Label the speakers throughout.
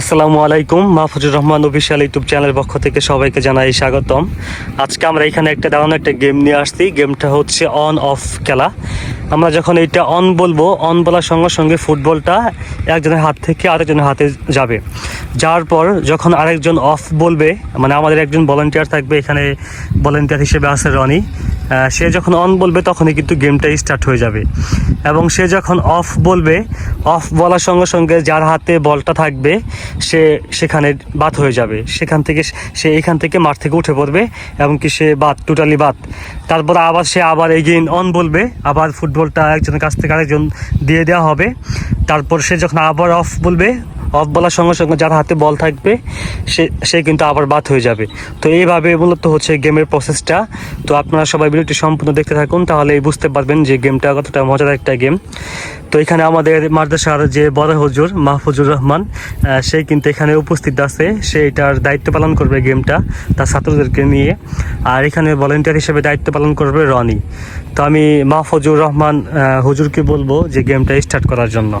Speaker 1: আসসালামু আলাইকুম, Mahfuzur Rahman official YouTube চ্যানেলের পক্ষ থেকে সবাইকে জানাই স্বাগতম। আজকে আমরা এখানে একটা দারুণ একটা গেম নিয়ে আসছি। গেমটা হচ্ছে অন অফ খেলা। আমরা যখন এটা অন বলব অন বলার সঙ্গে সঙ্গে ফুটবলটা একজনের হাত থেকে আরেকজনের হাতে যাবে। যাওয়ার পর যখন আরেকজন অফ বলবে মানে আমাদের একজন ভলেন্টিয়ার থাকবে, এখানে ভলেন্টিয়ার হিসেবে আছে রনি সে যখন অন বলবে, তখনই কিন্তু গেমটা স্টার্ট হয়ে যাবে। এবং সে যখন অফ বলবে অফ বলার সঙ্গে সঙ্গে যার হাতে বলটা থাকবে, সে সেখানে বাদ হয়ে যাবে। সেখান থেকে সে এখান থেকে মাঠ থেকে উঠে পড়বে এবং কি সে বাদ টোটালি বাদ। তারপর আবার সে আবার এগেইন অন বলবে, আবার ফুটবলটা একজনের কাছ থেকে আরেকজন দিয়ে দেওয়া হবে। তারপর সে যখন আবার অফ বলবে অফ বলার সঙ্গে সঙ্গে যার হাতে বল থাকবে, সে সে কিন্তু আবার বাদ হয়ে যাবে। তো এইভাবে মূলত হচ্ছে গেমের প্রসেসটা তো আপনারা সবাই ভিডিওটি সম্পূর্ণ দেখতে থাকুন, তাহলে বুঝতে পারবেন যে গেমটা কতটা মজার একটা গেম তো এখানে আমাদের মাদ্রাসার যে বড় হুজুর, মাহফুজুর রহমান সে কিন্তু এখানে উপস্থিত আছে। সে এটার দায়িত্ব পালন করবে গেমটা, তার ছাত্রদেরকে নিয়ে। আর এখানে ভলেন্টিয়ার হিসেবে দায়িত্ব পালন করবে রনি। তো আমি মাহফুজুর রহমান হুজুরকে বলব যে গেমটা স্টার্ট করার জন্য।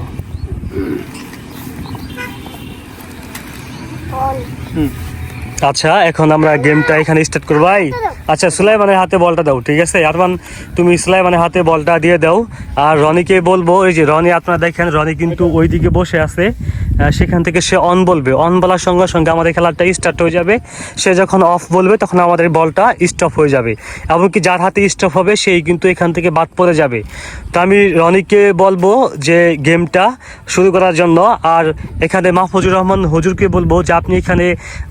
Speaker 1: আচ্ছা এখন আমরা গেমটা এখানে স্টার্ট করব, ভাই। আচ্ছা সুলাইমানের হাতে বলটা দাও, ঠিক আছে? আরমান, তুমি সুলাইমানের হাতে বলটা দিয়ে দাও। আর রনিকে বলব, এই যে রনি, আপনারা দেখেন, রনি কিন্তু ওইদিকে বসে আছে। সেখান থেকে সে অন বলবে। অন বলার সঙ্গে সঙ্গে আমাদের খেলাটা স্টার্ট হয়ে যাবে। সে যখন অফ বলবে, তখন আমাদের বলটা স্টপ হয়ে যাবে। এমনকি যার হাতে স্টপ হবে, সেই কিন্তু এখান থেকে বাদ পড়ে যাবে। তো আমি রনিকে বলব যে গেমটা শুরু করার জন্য, আর এখানে মাহফুজুর রহমান হুজুরকে বলব যে, আপনি এখানে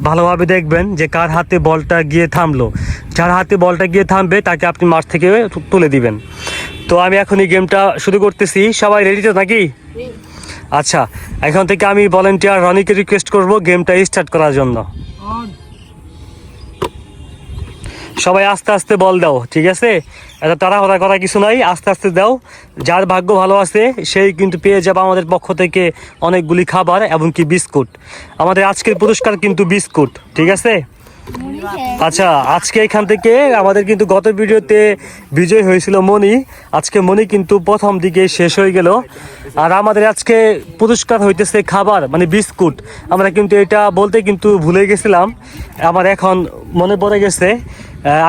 Speaker 1: ভালোভাবে দেখবেন যে, কার হাতে বলটা গিয়ে থামলো। যার হাতে বলটা গিয়ে থামবে, তাকে আপনি মাঠ থেকে তুলে দিবেন। তো আমি এখন এই গেমটা শুরু করতেছি। সবাই রেডি তো নাকি? আচ্ছা এখন থেকে আমি ভলেন্টিয়ার রনিকে রিকোয়েস্ট করব গেমটা স্টার্ট করার জন্য। সবাই আস্তে আস্তে বল দাও, ঠিক আছে? এত তাড়াহড়া করা কিছু নাই, আস্তে আস্তে দাও। যার ভাগ্য ভালো আছে, সেই কিন্তু পেয়ে যাবে আমাদের পক্ষ থেকে অনেকগুলি খাবার এবং কি বিস্কুট। আমাদের আজকের পুরস্কার কিন্তু বিস্কুট, ঠিক আছে? আচ্ছা আজকে এখান থেকে আমাদের কিন্তু গত ভিডিওতে বিজয় হয়েছিল মনি আজকে মনি কিন্তু প্রথম দিকে শেষ হয়ে গেল। আর আমাদের আজকে পুরস্কার হইতেছে খাবার মানে বিস্কুট। আমরা কিন্তু এটা বলতে কিন্তু ভুলে গেছিলাম। আমার এখন মনে পড়ে গেছে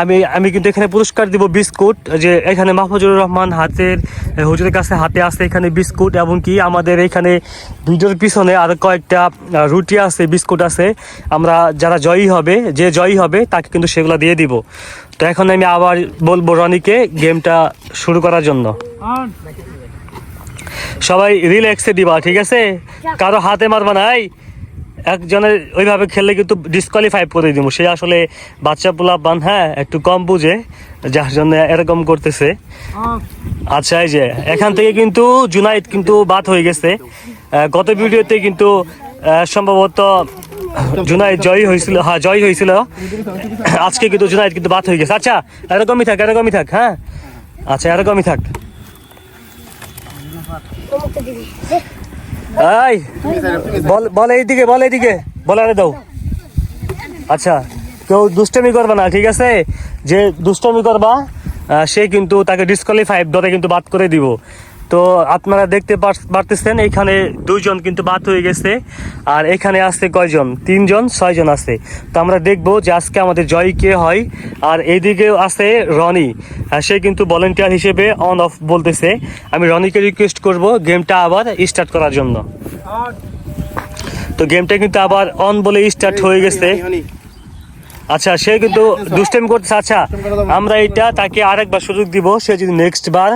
Speaker 1: আমি আমি কিন্তু এখানে পুরস্কার দিব বিস্কুট, যে এখানে মাহফুজুর রহমান হাতের হুজুরের কাছে হাতে আছে এখানে বিস্কুট, এবং কি আমাদের এখানে ভিডিওর পিছনে আর কয়েকটা রুটি আছে, বিস্কুট আছে। আমরা যারা জয়ী হবে, যে জয়ী হবে, তাকে কিন্তু সেগুলো দিয়ে দিব। তো এখন আমি আবার বলব রনিকে গেমটা শুরু করার জন্য। সবাই রিল্যাক্সে দিবা, ঠিক আছে? কারও হাতে মারবা নাই? একজনের ওইভাবে খেললে কিন্তু ডিসকোয়ালিফাই করে দিব। সে আসলে বাচ্চা পোলা বান হ্যাঁ একটু কম বুঝে, যার জন্য এরকম করতেছে। আচ্ছা এই যে, এখান থেকে কিন্তু জুনাইদ কিন্তু বাদ হয়ে গেছে। গত ভিডিওতে কিন্তু সম্ভবত জুনাইদ জয়ী হয়েছিল হ্যাঁ জয়ী হয়েছিল। আজকে কিন্তু জুনাইদ কিন্তু বাদ হয়ে গেছে। আচ্ছা এরকমই থাক এরকমই থাক হ্যাঁ। আচ্ছা এরকমই থাক। এই, বল বল এইদিকে বল এইদিকে। বল আরে দাও। আচ্ছা কেউ দুষ্টমি করবে না, ঠিক আছে? যে দুষ্টমি করবা সে কিন্তু তাকে ডিসকোয়ালিফাই ধরে কিন্তু বাদ করে দিব। তো আপনারা দেখতে পার- পারতেছেন, এখানে দুইজন কিন্তু বাদ হয়ে গেছে, আর এখানে আছে কয়জন? তিনজন, ছয়জন আছে। তো আমরা দেখব যে আজকে আমাদের জয় কে হয়, আর এইদিকে আছে রনি। সে কিন্তু ভলেন্টিয়ার হিসেবে অন অফ বলতেছে। আমি রনিকে রিকোয়েস্ট করব গেমটা আবার স্টার্ট করার জন্য। তো গেমটা কিন্তু আবার অন বলে স্টার্ট হয়ে গেছে। আচ্ছা সে কিন্তু দুষ্টেমি করতেছে। আচ্ছা আমরা এটা তাকে আরেকবার সুযোগ দিব সে যদি নেক্সট বার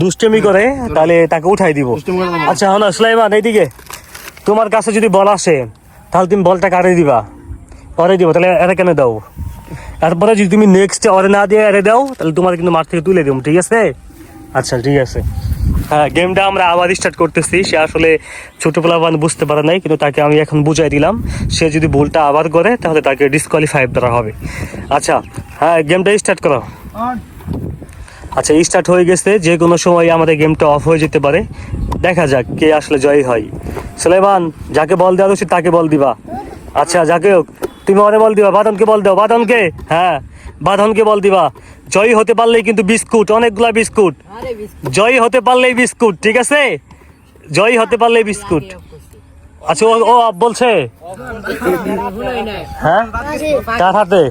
Speaker 1: দুষ্টেমি করে তাহলে তাকে উঠাই দিব। আচ্ছা হলো সুলাইমান এইদিকে। তোমার কাছে যদি বল আসে তাহলে তুমি বলটা কারে দিবা? অরে দিব তাহলে এরা কেন দাও? তারপরে যদি তুমি নেক্সট অরে না দিয়ে এরে দাও তাহলে তোমার কিন্তু মাঠ থেকে তুলে দেবো ঠিক আছে? আচ্ছা ঠিক আছে। হ্যাঁ গেমটা আমরা আবার স্টার্ট করতেছি। সে আসলে ছোটবেলা মানে বুঝতে পারে নাই, কিন্তু তাকে আমি এখন বুঝাই দিলাম। সে যদি ভুলটা আবার করে, তাহলে তাকে ডিসকোয়ালিফাই করা হবে। আচ্ছা হ্যাঁ গেমটা স্টার্ট করো। আচ্ছা স্টার্ট হয়ে গেছে। যে কোনো সময় আমাদের গেমটা অফ হয়ে যেতে পারে। দেখা যাক কে আসলে জয়ী হয়। সুলাইমান, যাকে বল দেওয়া উচিত তাকে বল দিবা। আচ্ছা যাকে হোক, তুমি অরে বল দিবা। বাদনকে বল দাও। বাদনকে হ্যাঁ। বাদনকে বল দিবা। জয়ী হতে পারলেই কিন্তু বিস্কুট অনেকগুলা বিস্কুট। জয়ী হতে পারলেই বিস্কুট ঠিক আছে? জয়ী হতে পারলেই বিস্কুট। আচ্ছা ও ও বলছে? হ্যাঁ? কার হাতে?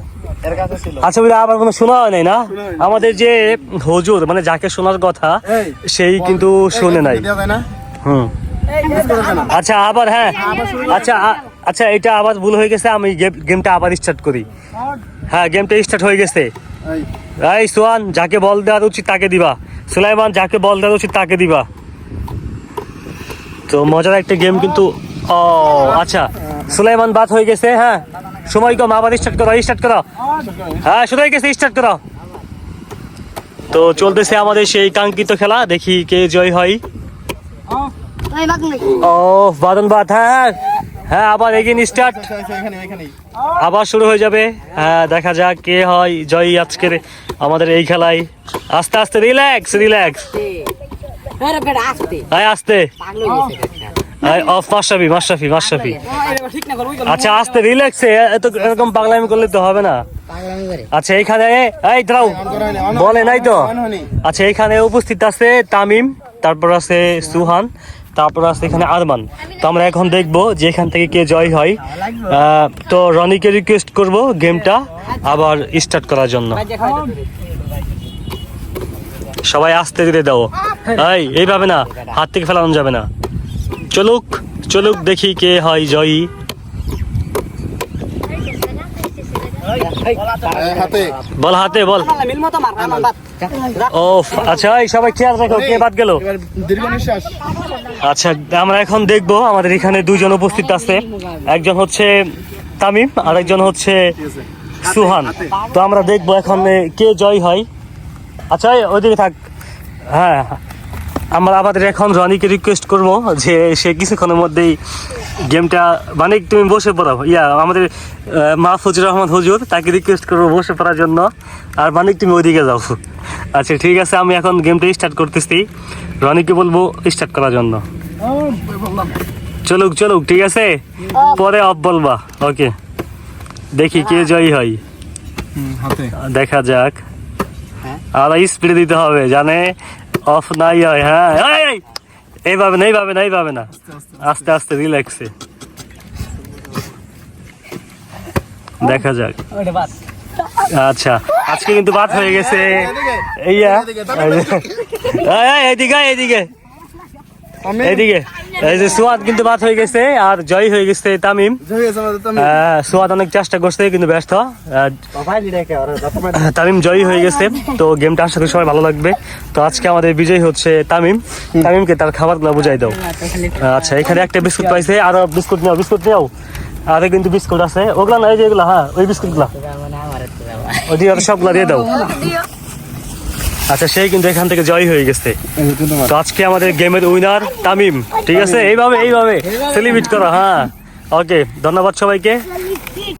Speaker 1: আচ্ছা ওইটা আবার কোনো শোনা হয় নাই না? আমাদের যে হুজুর মানে যাকে শোনার কথা সেই কিন্তু শুনে নাই। হুম। আচ্ছা আবার হ্যাঁ। আচ্ছা আচ্ছা এটা আবার ভুল হয়ে গেছে আমি গেমটা আবার স্টার্ট করি। হ্যাঁ গেমটা স্টার্ট হয়ে গেছে। এই। সোয়ান যাকে বল দেওয়ার উচিত তাকে দিবা। সুলাইমান যাকে বল দেওয়া উচিত তাকে দিবা। তো মজার একটা গেম কিন্তু ও আচ্ছা। সুলাইমান বাদ হয়ে গেছে হ্যাঁ। সময় কম আবার স্টার্ট করো স্টার্ট করো। হ্যাঁ শুরু হয়ে গেছে স্টার্ট করো। তো চলতেছে আমাদের সেই কাঙ্ক্ষিত খেলা দেখি কে জয় হয়। ও বাদন বাদ হ্যাঁ। হ্যাঁ আবার এগিন স্টার্ট আবার শুরু হয়ে যাবে। হ্যাঁ দেখা যাক কে হয় জয়ী আজকের আমাদের এই খেলায়। আস্তে আস্তে রিল্যাক্স রিল্যাক্স আয় আস্তে। মাশরাফি মাশরাফি মাশরাফি। আচ্ছা আস্তে রিল্যাক্সে এত এরকম পাগলামি করলে তো হবে না। আচ্ছা এইখানে এই দাঁড়াও। বলে নাই তো? আচ্ছা এখানে উপস্থিত আছে তামিম তারপর আছে সুহান। তারপর আছে এখানে আরমান। তো আমরা এখন দেখব যে এখান থেকে কে জয় হয়। তো রনিকে রিকোয়েস্ট করব গেমটা আবার স্টার্ট করার জন্য। সবাই আসতে ধীরে দাও। এই এইভাবে না হাত থেকে ফেলানো যাবে না। চলুক চলুক দেখি কে হয় জয়ী। বল হাতে। বল ও আচ্ছা এই সবাই খেয়াল রাখো কে বাদ গেল? আচ্ছা আমরা এখন দেখব আমাদের এখানে দুইজন উপস্থিত আছে। একজন হচ্ছে তামিম আর একজন হচ্ছে সুহান। তো আমরা দেখব এখন কে জয় হয়। আচ্ছা ওইদিকে থাক। হ্যাঁ আমরা আমাদের এখন রনিকে রিকোয়েস্ট করব যে সে কিছুক্ষণের মধ্যেই গেমটা মানে তুমি বসে পড়ো। ইয়া আমাদের আহ, মাহফুজুর রহমান হুজুর তাকে রিকোয়েস্ট করব বসে পড়ার জন্য। আর মানিক তুমি ওইদিকে যাও। আচ্ছা ঠিক আছে আমি এখন গেমটা স্টার্ট করতেছি। রনিকে বলব স্টার্ট করার জন্য। চলুক চলুক ঠিক আছে? পরে অফ বলবা। ওকে দেখি কে জয়ী হয়। দেখা যাক। আর স্পিডে দিতে হবে জানে? অফ নাই হয় হ্যাঁ। এইভাবে না এইভাবে না এইভাবে না আস্তে আস্তে রিল্যাক্সে দেখা যাক। আচ্ছা আজকে কিন্তু বাদ হয়ে গেছে। এইয়া এই, এই, এইদিকে এইদিকে এইদিকে এই যে সুয়াদ কিন্তু বাদ হয়ে গেছে আর জয় হয়ে গেছে তামিম। আহ, সুয়াদ অনেক চেষ্টা করছে কিন্তু ব্যস্ত। তামিম জয়ী হয়ে গেছে তো গেমটা আশা করি সবাই ভালো লাগবে। তো আজকে আমাদের বিজয় হচ্ছে তামিম। তামিমকে তার খাবারগুলো বুঝাই দাও। আচ্ছা এখানে একটা বিস্কুট পাইছে আর বিস্কুট নাও বিস্কুট নাও। আরে কিন্তু বিস্কুট আছে। ওগুলা না এই যে এগুলা হ্যাঁ ওই বিস্কুটগুলা। ওই দিয়ে সবগুলা দিয়ে দাও। আচ্ছা সেই কিন্তু এখান থেকে জয় হয়ে গেছে। তো আজকে আমাদের গেমের উইনার তামিম ঠিক আছে? এইভাবে এইভাবে সেলিব্রেট করো হ্যাঁ। ওকে ধন্যবাদ সবাইকে।